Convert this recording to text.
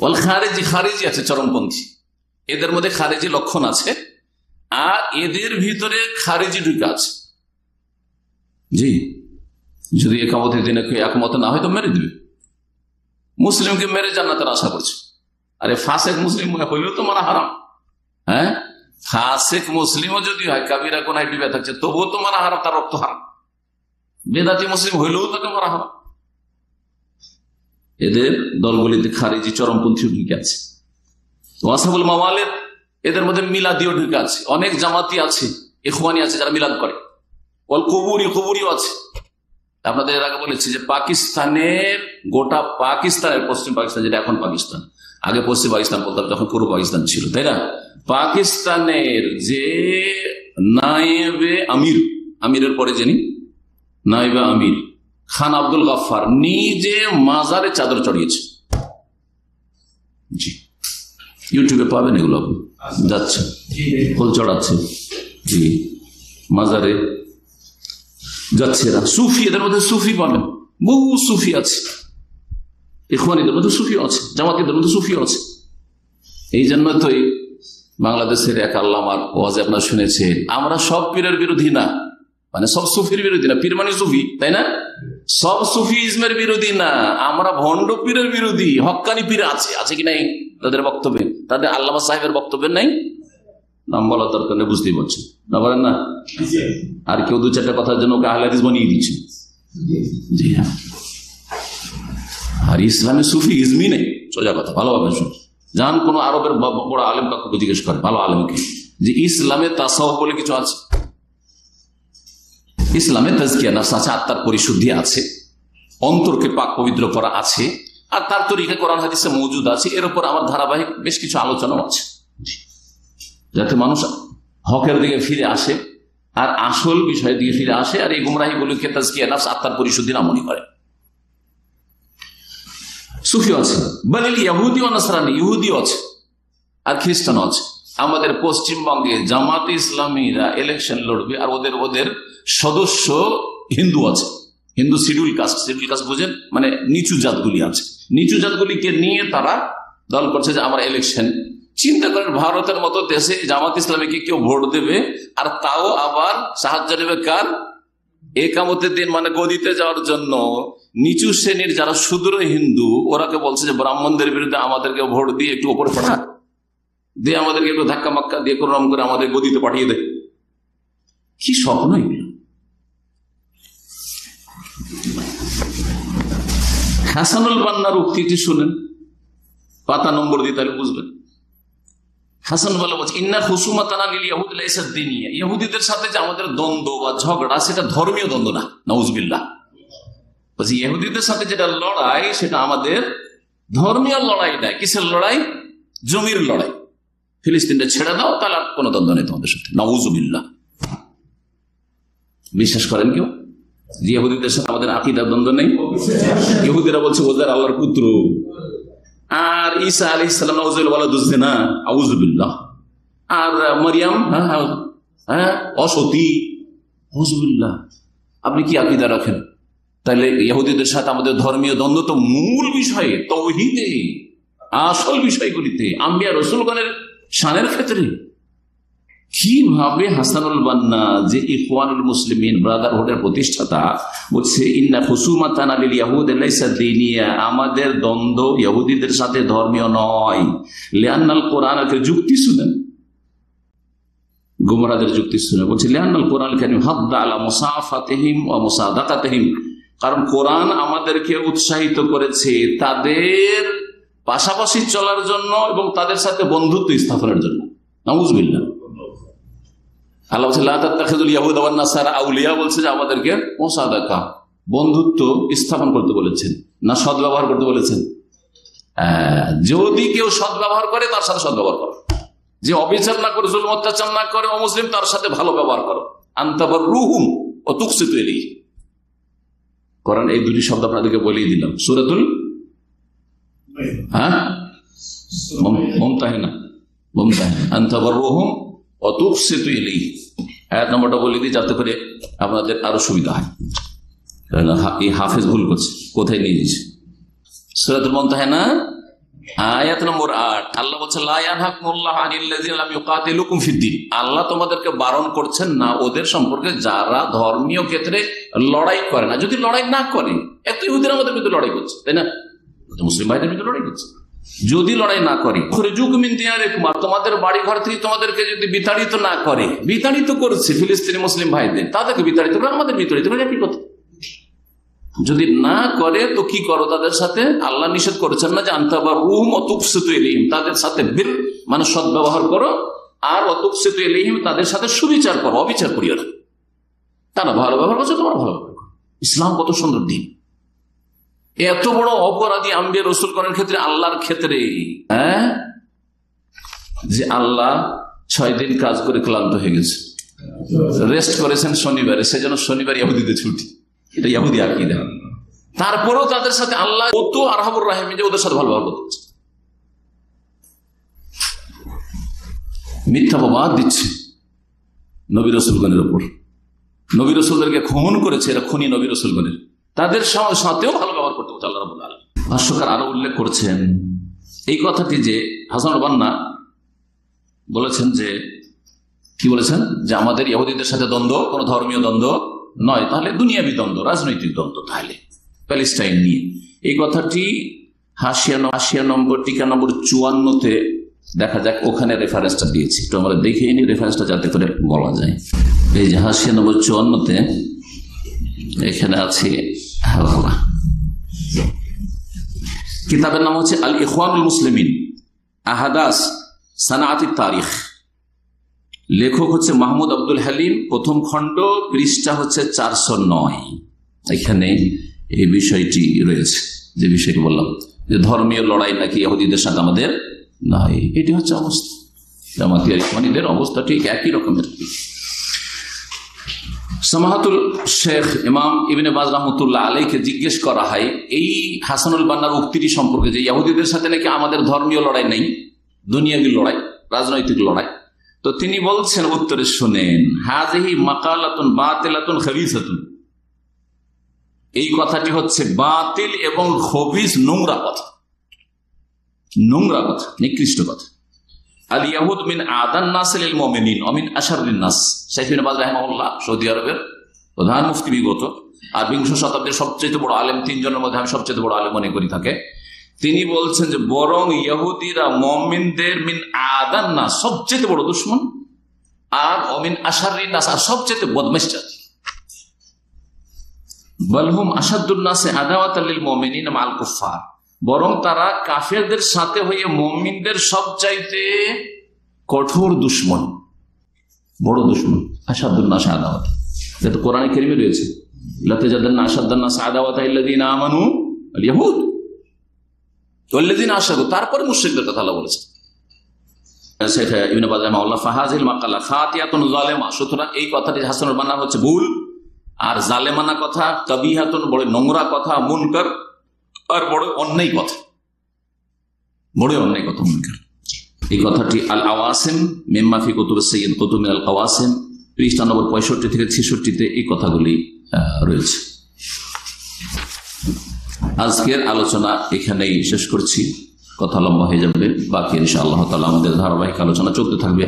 ওয়াল খারেজি খারেজি আছে চরমপন্থী। এদের মধ্যে খারেজি লক্ষণ আছে, আর এদের ভিতরে খারেজি ঢুকে আছে। জি, যদি একামতের দিনে কেউ একমত না হয় তো মেরে দিবে। মুসলিমকে মেরে জান্নাতের আশা করছে। আরে ফাঁসেক মুসলিম হইলেও তো মারা হারাম। হ্যাঁ? ফাঁসেক মুসলিমও যদি হয়, কাবিরা ডুবে থাকছে, তবুও তো মারা হারাম, তার রক্ত হারাম। বেদাতি মুসলিম হইলেও তাকে মারা হারাম। এদের দলগুলিতে খারিজি চরমপন্থী ঢুকে আছে। ওয়াসাবুল মাওয়ালের এদের মধ্যে মিলাদিও ঢুকে আছে। অনেক জামাতি আছে, ইখওয়ানি আছে যারা মিলাদ করে। ওল কবুরি, কবুরিও আছে। আপনাদের এর আগে বলেছি যে পাকিস্তানের, গোটা পাকিস্তানের, পশ্চিম পাকিস্তান যেটা এখন পাকিস্তান। আগে পশ্চিম পাকিস্তান বলতাম যখন পূর্ব পাকিস্তান ছিল, তাই না? পাকিস্তানের যে নাইবে আমির, আমিরের পরে যিনি, নায়েবে আমির খান আব্দুল গাফার নিজে মাজারে চাদর চড়িয়েছে। জি। ইউটিউবে পাবেন এগুলো আপনি। যাচ্ছে। ফুল চড়াচ্ছে। জি। মাজারে যাচ্ছে এরা। সুফি, এদের মধ্যে সুফি পাবেন। বহু সুফি আছে। ইখওয়ানিদের মধ্যে সুফিও আছে। জামাতিদের মধ্যে সুফিও আছে। এই জন্য তো বাংলাদেশের এক আল্লামার ওয়াজ আপনার শুনেছেন, আমরা সব পীরের বিরোধী না। মানে সব সুফির বিরোধী না। পীর মানে সুফি, তাই না? সব সুফি ইসমের বিরোধী না, আমরা ভণ্ড পীরের বিরোধী হক্কানি পীর আছে আছে কি নাই তাদের বক্তব্যে? তাদের আল্লামা সাহেবের বক্তব্যের নাই? নাম বলার দরকার নেই, বুঝতেই পারছি না বলেন না? আর কেউ দু চারটা কথার জন্য ওকে আহলাদিস বানিয়ে দিচ্ছে। জি হ্যাঁ। আর ইসলামে সুফি ইজমি নেই। সোজা কথা ভালোভাবে শুন যান কোন আরবের বড় আলেম কাকুকে জিজ্ঞেস করে, ভালো আলেমকে, যে ইসলামে তাসাহ বলে কিছু আছে? ইসলামে তাজকিয়া নাফস আছে আত্মার পরিশুদ্ধি আছে অন্তরকে পাক পবিত্র করা আছে আর তার তরিকা কোরআন হাদিসে মজুদ আছে এর উপর আমার ধারাবাহিক বেশ কিছু আলোচনাও আছে। যাতে মানুষ হকের দিকে ফিরে আসে আর আসল বিষয়ের দিকে ফিরে আসে আর এই গুমরাহিগুলিকে তাজকিয়া নাফস আত্মার পরিশুদ্ধি না মনে করে। সুফিও আছে বালিল ইহুদি ও নাসরানি ইহুদিও আছে আর খ্রিস্টানও আছে। আমাদের পশ্চিমবঙ্গে জামাত ইসলামীরা ইলেকশন লড়বে আর ওদের ওদের সদস্য হিন্দু আছে। Hindu schedule caste schedule caste বুঝেন? মানে নিচু জাতগুলি আছে। নিচু জাতগুলিকে নিয়ে তারা দল করছে যে আমার ইলেকশন চিন্তা করেন ভারতের মতো দেশে জামাত ইসলামীকে কেউ ভোট দেবে আর তাও আবার সাহায্য নেবে কার? একামতের দিন মানে গদিতে যাওয়ার জন্য। নিচু শ্রেণির যারা ক্ষুদ্র হিন্দু, ওরাকে বলছে যে ব্রাহ্মণদের বিরুদ্ধে আমাদেরকে ভোট দিয়ে একটু ওপরে পাঠা দিয়ে আমাদেরকে একটু ধাক্কা মাক্কা দিয়ে কোরআন করে আমাদের গদিতে পাঠিয়ে দেয়। কি স্বপ্ন এগুলো? হাসানুল বান্নার উক্তিটি শুনেন, পাতা নম্বর দিয়ে তাহলে বুঝবেন। হাসান বলে বলছে, ইন্না হুসুমাতানা লিল ইয়াহুদ লাইসা দিনিয়া। ইহুদিদের সাথে যে আমাদের দ্বন্দ্ব বা ঝগড়া, সেটা ধর্মীয় দ্বন্দ্ব না, নউজবিল্লাহ। বলছি ইহুদিদের সাথে যেটা লড়াই, সেটা আমাদের ধর্মীয় লড়াই না কিসের লড়াই? জমির লড়াই। ফিলিস্তিনটা ছেড়ে দাও তাহলে আর কোনো দ্বন্দ্ব নেই তোমাদের সাথে। নউজবিল্লাহ। বিশ্বাস করেন কেউ? ইহুদিদের সাথে আমাদের আকিদার দ্বন্দ্ব নেই? ইহুদিরা বলছে ওদের আল্লাহর পুত্র। আর ঈসা আলী ইসলাম না আউজবিল্লাহ আর মরিয়াম হ্যাঁ হ্যাঁ, হ্যাঁ অসতী। হজবুল্লাহ আপনি কি আকিদা রাখেন? তাহলে ইহুদিদের সাথে আমাদের ধর্মীয় দ্বন্দ্ব তো মূল বিষয়ে তৌহিদে আসল বিষয়গুলিতে। আম্বিয়া রসুলগণের শানের ক্ষেত্রে কীভাবে হাসানুল বান্না যে ইফওয়ানুল মুসলিমিন ব্রাদারহুডের প্রতিষ্ঠাতা বলছে, ইন্না হুসুমাতান আলিল ইয়াহুদ আমাদের দ্বন্দ্ব ইহুদিদের সাথে ধর্মীয় নয়। লিআন্নাল কোরআন যুক্তি শুনেন গুমরাদের যুক্তি শুনে। বলছে, লিআন্নাল কোরআন কারিম হাদ্দা আলা মুসাফাতিহিম ওয়া মুসাদাকাতিহিম কারণ কোরআন আমাদেরকে উৎসাহিত করেছে, তাদের পাশাপাশি চলার জন্য এবং তাদের সাথে বন্ধুত্ব স্থাপনের জন্য। নাউজুবিল্লাহ। আল্লাহ বলছে, লা তাত্তাখিযুল ইয়াহুদা ওয়ান নাসারা আউলিয়া বলছে যে আমাদেরকে বন্ধুত্ব স্থাপন করতে বলেছেন, না করতে বলেছেন। যদি কেউ করে, তার সাথে যে না করে অত্যাচার না করে, অমুসলিম, তার সাথে ভালো ব্যবহার করো। আন্তাবার রুহুম ও এই দুটি শব্দ আপনাদেরকে বলেই দিলাম। সুরাতুল হ্যাঁ? এলি এক নম্বরটা বলে দিই যাতে করে আপনাদের আরও সুবিধা হয়। এই হাফেজ ভুল করছে। কোথায় নিয়ে দিয়েছে সুরাতুল মমতাহিনা আয়াত নম্বর আট। আল্লাহ বলছে আল্লাহ তোমাদেরকে বারণ করছেন না ওদের সম্পর্কে, যারা ধর্মীয় ক্ষেত্রে লড়াই করে না। যদি লড়াই না করে, এত ইহুদিরা আমাদের কিন্তু লড়াই করছে, তাই না? মুসলিম ভাইদের বিরুদ্ধে লড়াই করছে। যদি লড়াই না করে তোমাদের বাড়ি ঘর থেকে তোমাদেরকে যদি বিতাড়িত না করে, বিতাড়িত করছে ফিলিস্তিনি মুসলিম ভাইদের, তাদেরকে বিতাড়িত করে আমাদের বিতাড়িত করে একই কথা? যদি না করে, তো কি করো তাদের সাথে? আল্লাহ নিষেধ করেছেন না যে আন্তাবা রুম তাদের সাথে বিল মানে সদ্ব্যবহার করো, আর অতুপসিত এলিহিম তাদের সাথে সুবিচার করো, অবিচার করিও না। তারা ভালো ব্যবহার করছে, তোমার ভালো ব্যবহার। ইসলাম কত সুন্দর দিন। এত বড় অপরাধী আম্বিয়া রসুল করার ক্ষেত্রে আল্লাহর ক্ষেত্রে? হ্যাঁ? যে আল্লাহ ছয় দিন কাজ করে ক্লান্ত হয়ে গেছে। রেস্ট করেছেন শনিবারে সেজন্য শনিবার ইহুদিতে ছুটি। এটা ইহুদি আকিদা। তারপরেও তাদের সাথে আল্লাহ কত আরহামুর রাহিম যে ওদের সাথে ভালো ব্যবহার করছে মিথ্যা প্রবাদ দিচ্ছে নবী রসুলগণের উপর। নবী রসুলদেরকে খুন করেছে এরা খুনি নবী রসুলগণের। তাদের সাথেও ভালো করতে হচ্ছে আল্লাহ রাবুল আলম ভাষ্যকার আরও উল্লেখ করেছেন। এই কথাটি যে হাসান বান্না বলেছেন যে, কি বলেছেন? যে আমাদের ইহুদিদের সাথে দ্বন্দ্ব, কোন ধর্মীয় দ্বন্দ্ব নয়। তাহলে দুনিয়াবি দ্বন্দ্ব, রাজনৈতিক দ্বন্দ্ব তাহলে, প্যালেস্টাইন নিয়ে। এই কথাটি হাসিয়া হাসিয়া নম্বর, টিকা নম্বর চুয়ান্নতে দেখা যাক, ওখানে রেফারেন্সটা দিয়েছি। একটু আমরা দেখে নিই রেফারেন্সটা যাতে করে বলা যায়। এই যে হাসিয়া নম্বর চুয়ান্নতে, এখানে আছে হ্যাঁ। কিতাবের নাম হচ্ছে আল ইখওয়ানুল মুসলিমিন, আহাদাস সানাআতি তারিখ। লেখক হচ্ছে মাহমুদ আব্দুল হালিম, প্রথম খণ্ড, পৃষ্ঠা হচ্ছে চারশো নয়। এখানে এই বিষয়টি রয়েছে, যে বিষয়টি বললাম, যে ধর্মীয় লড়াই নাকি ইহুদিদের সাথে আমাদের নয় এটি হচ্ছে অবস্থা। অবস্থা ঠিক একই রকমের। সামাহাতুল শেখ ইমাম ইবিনে বাজ রহমতুল্লাহ আলীকে জিজ্ঞেস করা হয়, এই হাসানুল বান্নার উক্তিটি সম্পর্কে যে ইহুদিদের সাথে নাকি আমাদের ধর্মীয় লড়াই নেই, দুনিয়াবী লড়াই, রাজনৈতিক লড়াই। তো তিনি বলছেন, উত্তরে শুনেন হাজহি মাকালাতুন বাতিলাতুন খবিসাতুন এই কথাটি হচ্ছে বাতিল এবং খবিস নোংরা কথা। নোংরা কথা, নিকৃষ্ট কথা। আল ইয়াহুদ মিন আদান অমিন নাস। সৌদি আরবের প্রধান আর বিংশ শতাব্দীর সবচেয়ে বড় আলেম, তিনজনের মধ্যে সবচেয়ে বড় আলেম মনে করি থাকে তিনি বলছেন যে, বরং ইহুদিরা মমিনদের মিন আদান না সবচেয়ে বড় দুশ্মন, আর অমিন আশারিন নাস, আর সবচেয়ে বদমেশ জাতি। বলহুম আসাদুল্নাসে আদাওয়াত আল্লিল মমিনিন মাল কুফার বরং তারা কাফেরদের সাথে হয়ে মমিনদের সবচাইতে কঠোর দুশ্মন। বড় দুশ্মন। আসাদুল্নাস আদাওয়াত এটা তো কোরআনে কেরিমে রয়েছে। লাতে যাদের না আসাদুল্নাস আদাওয়াত ইল্লাদিন আমানু আল ইয়াহুদ ওল্লাদিন আসাদু তারপরে মুশ্রিকদের কথা বলেছে এই কথাটি হচ্ছে ভুল। আর জালেমানা কথা বড় নোংরা কথা, মুনকার আর বড় অন্যায় কথা। বড় অন্যায় কথা মুনকার এই কথাটি আল আওয়াসিম মেম্মাফি কুতুব সৈয়দ কুতুব আল কাওয়াসিম পৃষ্ঠা নম্বর পঁয়ষট্টি থেকে ছেষট্টিতে এই কথাগুলি রয়েছে। আজকের আলোচনা এখানেই শেষ করছি। কথা লম্বা হয়ে যাবে। বাকি ইনশাআল্লাহ তালা আমাদের ধারাবাহিক আলোচনা চলতে থাকবে।